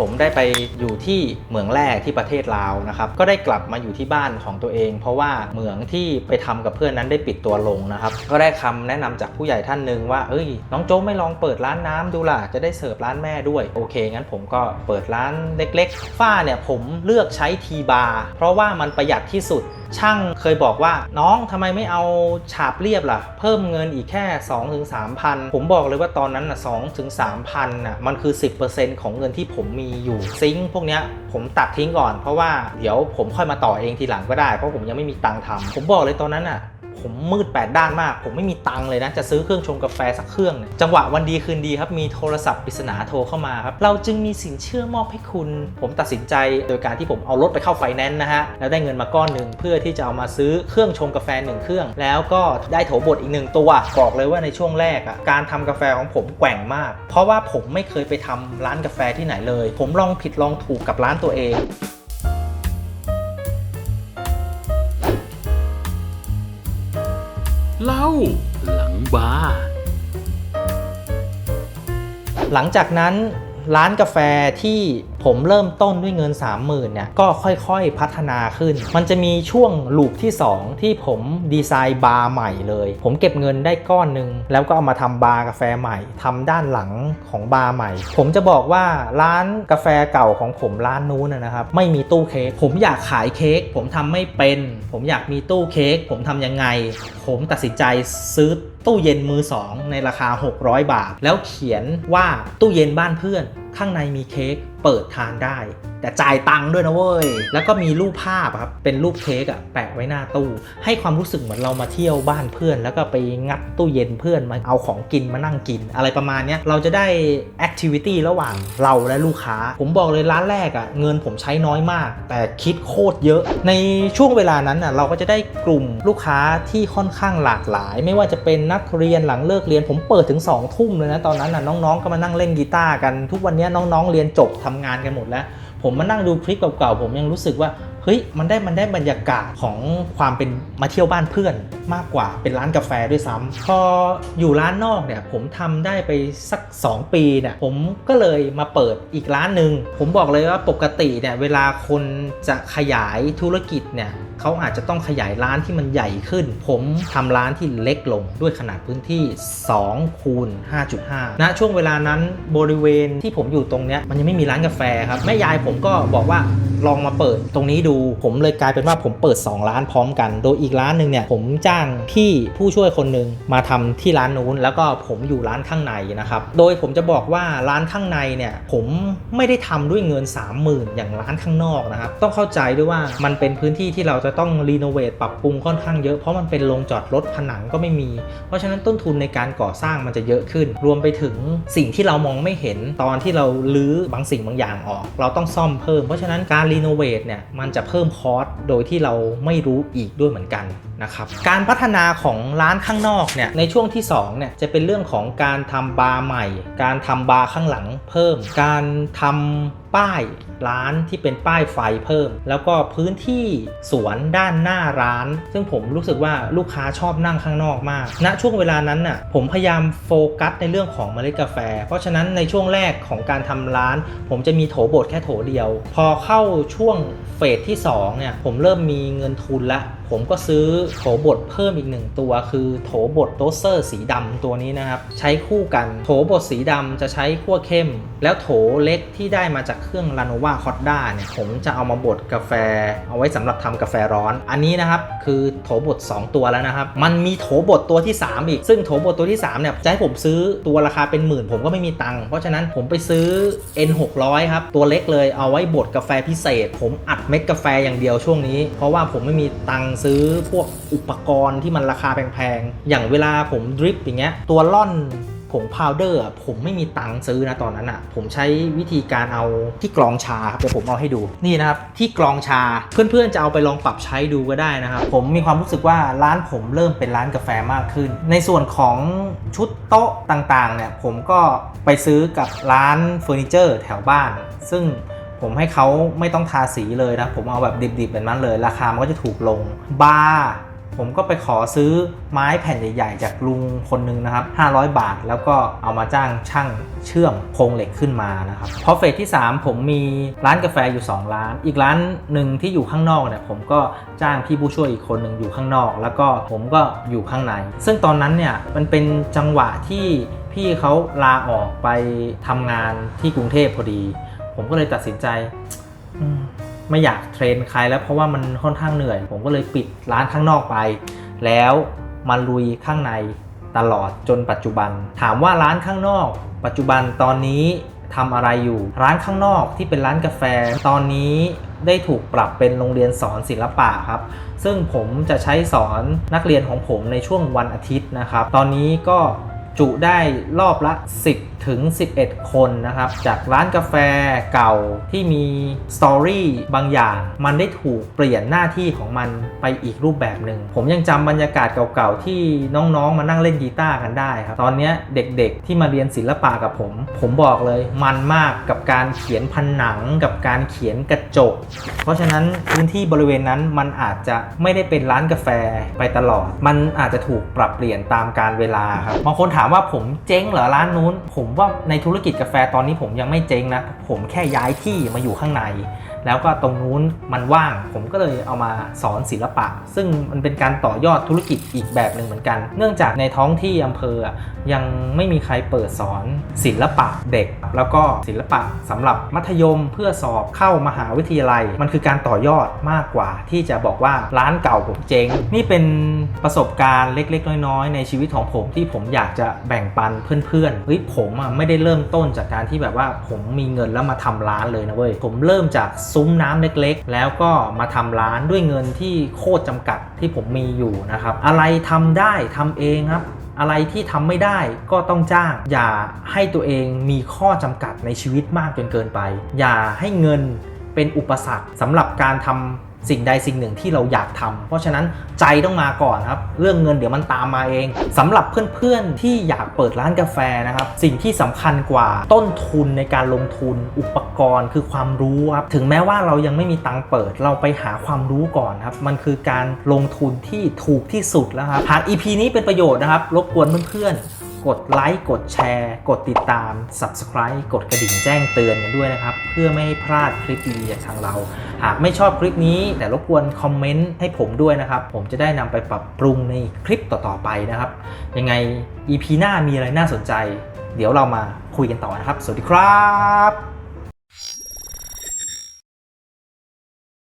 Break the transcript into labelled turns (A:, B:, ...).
A: ผมได้ไปอยู่ที่เหมืองแร่ที่ประเทศลาวนะครับ ก็ได้กลับมาอยู่ที่บ้านของตัวเอง เพราะว่าเหมืองที่ไปทำกับเพื่อนนั้นได้ปิดตัวลงนะครับ ก็ได้คำแนะนำจากผู้ใหญ่ท่านหนึ่งว่า เอ้ย น้องโจ๊กไม่ลองเปิดร้านน้ำดูล่ะ จะได้เสิร์ฟร้านแม่ด้วย โอเค งั้นผมก็เปิดร้านเล็กๆ ฝ้าเนี่ยผมเลือกใช้ทีบาร์เพราะว่ามันประหยัดที่สุดช่างเคยบอกว่าน้องทำไมไม่เอาฉาบเรียบล่ะ เพิ่มเงินอีกแค่ 2-3ถึงพันผมบอกเลยว่าตอนนั้นน่ะ2ถึง3พันน่ะมันคือ 10%ของเงินที่ผมมีอยู่ซิงค์พวกเนี้ยผมตัดทิ้งก่อนเพราะว่าเดี๋ยวผมค่อยมาต่อเองทีหลังก็ได้เพราะผมยังไม่มีตังค์ทำผมบอกเลยตอนนั้นอะ ผมมืดแปดด้านมาก ผมไม่มีตังเลยนะ จะซื้อเครื่องชงกาแฟสักเครื่องเนี่ยจังหวะวันดีคืนดีครับ มีโทรศัพท์ปริศนาโทรเข้ามาครับ เราจึงมีสินเชื่อมอบให้คุณ ผมตัดสินใจโดยการที่ผมเอารถไปเข้าไฟแนนซ์นะฮะ แล้วได้เงินมาก้อนหนึ่งเพื่อที่จะเอามาซื้อเครื่องชงกาแฟหนึ่งเครื่อง แล้วก็ได้โถบดอีกหนึ่งตัว บอกเลยว่าในช่วงแรกอะ การทำกาแฟของผมแกว่งมาก เพราะว่าผมไม่เคยไปทำร้านกาแฟที่ไหนเลย ผมลองผิดลองถูกกับร้านตัวเอง
B: หลังบาร์
A: หลังจากนั้นร้านกาแฟที่ ผมเริ่มต้นด้วยเงิน 30,000เนี่ยก็ค่อยๆพัฒนาขึ้น มันจะมีช่วงลูปที่ 2 ที่ผมดีไซน์บาร์ใหม่เลย ผมเก็บเงินได้ก้อนหนึ่งแล้วก็เอามาทำบาร์กาแฟใหม่ทำด้านหลังของบาร์ใหม่ ผมจะบอกว่าร้านกาแฟเก่าของผมร้านนู้นนะครับไม่มีตู้เค้กผมอยากขายเค้กผมทำไม่เป็น ผมอยากมีตู้เค้กผมทำยังไง ผมตัดสินใจซื้อตู้เย็นมือ 2 ในราคา 600 บาท แล้วเขียนว่าตู้เย็นบ้านเพื่อน ข้างในมีเค้กเปิดทานได้ แต่จ่ายตังค์ด้วยนะเว้ย แล้วก็มีรูปภาพครับ เป็นรูปเค้กอะแปะไว้หน้าตู้ ให้ความรู้สึกเหมือนเรามาเที่ยวบ้านเพื่อน แล้วก็ไปงัดตู้เย็นเพื่อนมาเอาของกินมานั่งกิน อะไรประมาณเนี้ยเราจะได้แอคทิวิตี้ระหว่างเราและลูกค้า ผมบอกเลยร้านแรกอะเงินผมใช้น้อยมาก แต่คิดโคตรเยอะ ในช่วงเวลานั้นอะเราก็จะได้กลุ่มลูกค้าที่ค่อนข้างหลากหลาย ไม่ว่าจะเป็นนักเรียนหลังเลิกเรียน ผมเปิดถึง2องทุ่มเลยนะตอนนั้นน่ะน้องๆก็มานั่งเล่นกีตาร์กันทุกวันนี้น้องๆเรียนจบทำงานกันหมดแล้ว ผมมานั่งดูคลิปเก่าๆผมยังรู้สึกว่า เฮ้ยมันได้มันได้บรรยากาศของความเป็นมาเที่ยวบ้านเพื่อนมากกว่าเป็นร้านกาแฟด้วยซ้ำพออยู่ร้านนอกเนี่ยผมทำได้ไปสัก 2 ปีเนี่ยผมก็เลยมาเปิดอีกร้านหนึ่งผมบอกเลยว่าปกติเนี่ยเวลาคนจะขยายธุรกิจเนี่ยเขาอาจจะต้องขยายร้านที่มันใหญ่ขึ้น ผมทำร้านที่เล็กลงด้วยขนาดพื้นที่2คูณ5.5ณช่วงเวลานั้นบริเวณที่ผมอยู่ตรงเนี้ยมันยังไม่มีร้านกาแฟครับแม่ยายผมก็บอกว่า ลองมาเปิดตรงนี้ดูผมเลยกลายเป็นว่าผมเปิด 2 ร้านพร้อมกัน โดยอีกร้านหนึ่งเนี่ยผมจ้างพี่ผู้ช่วยคนหนึ่งมาทำที่ร้านนู้น แล้วก็ผมอยู่ร้านข้างในนะครับ โดยผมจะบอกว่าร้านข้างในเนี่ยผมไม่ได้ทำด้วยเงิน 30,000 อย่างร้านข้างนอกนะครับต้องเข้าใจด้วยว่ามันเป็นพื้นที่ที่เราจะต้องรีโนเวทปรับปรุงค่อนข้างเยอะเพราะมันเป็นโรงจอดรถผนังก็ไม่มี เพราะฉะนั้นต้นทุนในการก่อสร้างมันจะเยอะขึ้น รวมไปถึงสิ่งที่เรามองไม่เห็นตอนที่เราลื้อบางสิ่งบางอย่างออก เราต้องซ่อมเพิ่มเพราะฉะนั้นการรีโนเวทเนี่ยมันจะเพิ่มคอสโดยที่เราไม่รู้อีกด้วยเหมือนกัน นะครับการพัฒนาของร้านข้างนอกเนี่ยในช่วงที่2เนี่ยจะเป็นเรื่องของการทำบาร์ใหม่ การทำบาร์ข้างหลังเพิ่ม การทำป้ายร้านที่เป็นป้ายไฟเพิ่ม แล้วก็พื้นที่สวนด้านหน้าร้าน ซึ่งผมรู้สึกว่าลูกค้าชอบนั่งข้างนอกมากณช่วงเวลานั้นน่ะผมพยายามโฟกัสในเรื่องของเมล็ดกาแฟ เพราะฉะนั้นในช่วงแรกของการทำร้าน ผมจะมีโถบดแค่โถเดียว พอเข้าช่วงเฟสที่2เนี่ยผมเริ่มมีเงินทุนละผมก็ซื้อโถบดเพิ่มอีกหนึ่งตัว คือโถบดโรสเซอร์สีดำตัวนี้นะครับ ใช้คู่กันโถบดสีดำจะใช้ขั้วเข้ม แล้วโถเล็กที่ได้มาจากเครื่องลาโนวาคอดด้าเนี่ยผมจะเอามาบดกาแฟ เอาไว้สำหรับทำกาแฟร้อน อันนี้นะครับคือโถบด 2 ตัวแล้วนะครับ มันมีโถบดตัวที่ 3 อีก ซึ่งโถบดตัวที่ 3 เนี่ยจะให้ผมซื้อตัวราคาเป็นหมื่น ผมก็ไม่มีตังค์เพราะฉะนั้นผมไปซื้อ N 600ครับตัวเล็กเลยเอาไว้บดกาแฟพิเศษ ผมอัดเม็ดกาแฟอย่างเดียวช่วงนี้ เพราะว่าผมไม่มีตังค์ซื้อพวกอุปกรณ์ที่มันราคาแพงๆ อย่างเวลาผมดริปอย่างเงี้ย ตัวล่อนผงพาวเดอร์ผมไม่มีตังค์ซื้อนะตอนนั้นอะ ผมใช้วิธีการเอาที่กรองชาครับเดี๋ยวผมเอาให้ดูนี่นะครับที่กรองชาเพื่อนๆจะเอาไปลองปรับใช้ดูก็ได้นะครับ ผมมีความรู้สึกว่าร้านผมเริ่มเป็นร้านกาแฟมากขึ้น ในส่วนของชุดโต๊ะต่างๆเนี่ยผมก็ไปซื้อกับร้านเฟอร์นิเจอร์แถวบ้าน ซึ่ง ผมให้เขาไม่ต้องทาสีเลยนะ ผมเอาแบบดิบๆแบบนั้นเลย ราคามันก็จะถูกลง บาร์ผมก็ไปขอซื้อไม้แผ่นใหญ่ๆ จากลุงคนหนึงนะครับ 500 บาท แล้วก็เอามาจ้างช่างเชื่อมโครงเหล็กขึ้นมานะครับ พอเฟสที่ 3 ผมมีร้านกาแฟอยู่ 2 ร้าน อีกร้านหนึ่งที่อยู่ข้างนอกเนี่ยผมก็จ้างพี่ผู้ช่วยอีกคนหนึ่งอยู่ข้างนอก แล้วก็ผมก็อยู่ข้างใน ซึ่งตอนนั้นเนี่ยมันเป็นจังหวะที่พี่เขาลาออกไปทำงานที่กรุงเทพพอดี ผมก็เลยตัดสินใจอืมไม่อยากเทรนใครแล้วเพราะว่ามันค่อนข้างเหนื่อย ผมก็เลยปิดร้านข้างนอกไป แล้วมาลุยข้างในตลอดจนปัจจุบัน ถามว่าร้านข้างนอก ปัจจุบันตอนนี้ทำอะไรอยู่ ร้านข้างนอกที่เป็นร้านกาแฟ ตอนนี้ได้ถูกปรับเป็นโรงเรียนสอนศิลปะครับ ซึ่งผมจะใช้สอนนักเรียนของผมในช่วงวันอาทิตย์นะครับ ตอนนี้ก็ จุได้รอบละ 10 ถึง 11 คนนะครับ จากร้านกาแฟเก่าที่มีสตอรี่บางอย่าง มันได้ถูกเปลี่ยนหน้าที่ของมันไปอีกรูปแบบหนึ่ง ผมยังจำบรรยากาศเก่าๆ ที่น้องๆ มานั่งเล่นกีตาร์กันได้ครับ ตอนนี้เด็กๆ ที่มาเรียนศิลปะกับผม ผมบอกเลยมันมากกับการเขียนผนังกับการเขียนกระจก เพราะฉะนั้นพื้นที่บริเวณนั้นมันอาจจะไม่ได้เป็นร้านกาแฟไปตลอด มันอาจจะถูกปรับเปลี่ยนตามการเวลาครับบางคนถามามว่าผมเจ๊งเหรอร้านนู้น ผมว่าในธุรกิจกาแฟตอนนี้ผมยังไม่เจ๊งนะ ผมแค่ย้ายที่มาอยู่ข้างใน แล้วก็ตรงนู้นมันว่าง ผมก็เลยเอามาสอนศิลปะ ซึ่งมันเป็นการต่อยอดธุรกิจอีกแบบหนึ่งเหมือนกัน เนื่องจากในท้องที่อำเภอยังไม่มีใครเปิดสอนศิลปะเด็ก แล้วก็ศิลปะสำหรับมัธยมเพื่อสอบเข้ามหาวิทยาลัย มันคือการต่อยอดมากกว่า ที่จะบอกว่าร้านเก่าผมเจ๊งนี่เป็นประสบการณ์เล็ก ๆ น้อยๆ ในชีวิตของผมที่ผมอยากจะแบ่งปันเพื่อนๆเฮ้ยผมอะไม่ได้เริ่มต้นจากการที่แบบว่าผมมีเงินแล้วมาทำร้านเลยนะเว้ยผมเริ่มจากซุ้มน้ำเล็กๆ แล้วก็มาทำร้านด้วยเงินที่โคตรจำกัดที่ผมมีอยู่นะครับ อะไรทำได้ทำเองครับอะไรที่ทำไม่ได้ก็ต้องจ้าง อย่าให้ตัวเองมีข้อจำกัดในชีวิตมากจนเกินไป อย่าให้เงินเป็นอุปสรรคสำหรับการทำ สิ่งใดสิ่งหนึ่งที่เราอยากทำเพราะฉะนั้นใจต้องมาก่อนครับ เรื่องเงินเดี๋ยวมันตามมาเองสำหรับเพื่อนๆที่อยากเปิดร้านกาแฟนะครับ สิ่งที่สำคัญกว่าต้นทุนในการลงทุนอุปกรณ์ คือความรู้ครับถึงแม้ว่าเรายังไม่มีตังค์เปิด เราไปหาความรู้ก่อนครับ มันคือการลงทุนที่ถูกที่สุดแล้วครับหาก EP นี้เป็นประโยชน์นะครับรบกวนเพื่อนๆ กดไลค์กดแชร์ กดติดตาม Subscribe กดกระดิ่งแจ้งเตือนกันด้วยนะครับ เพื่อไม่ให้พลาดคลิปดีๆจากทางเรา หากไม่ชอบคลิปนี้ แต่รบกวนคอมเมนต์ให้ผมด้วยนะครับ ผมจะได้นำไปปรับปรุงในคลิปต่อๆไปนะครับ ยังไง EP หน้ามีอะไรน่าสนใจ เดี๋ยวเรามาคุยกันต่อนะครับ สวัสดีครับ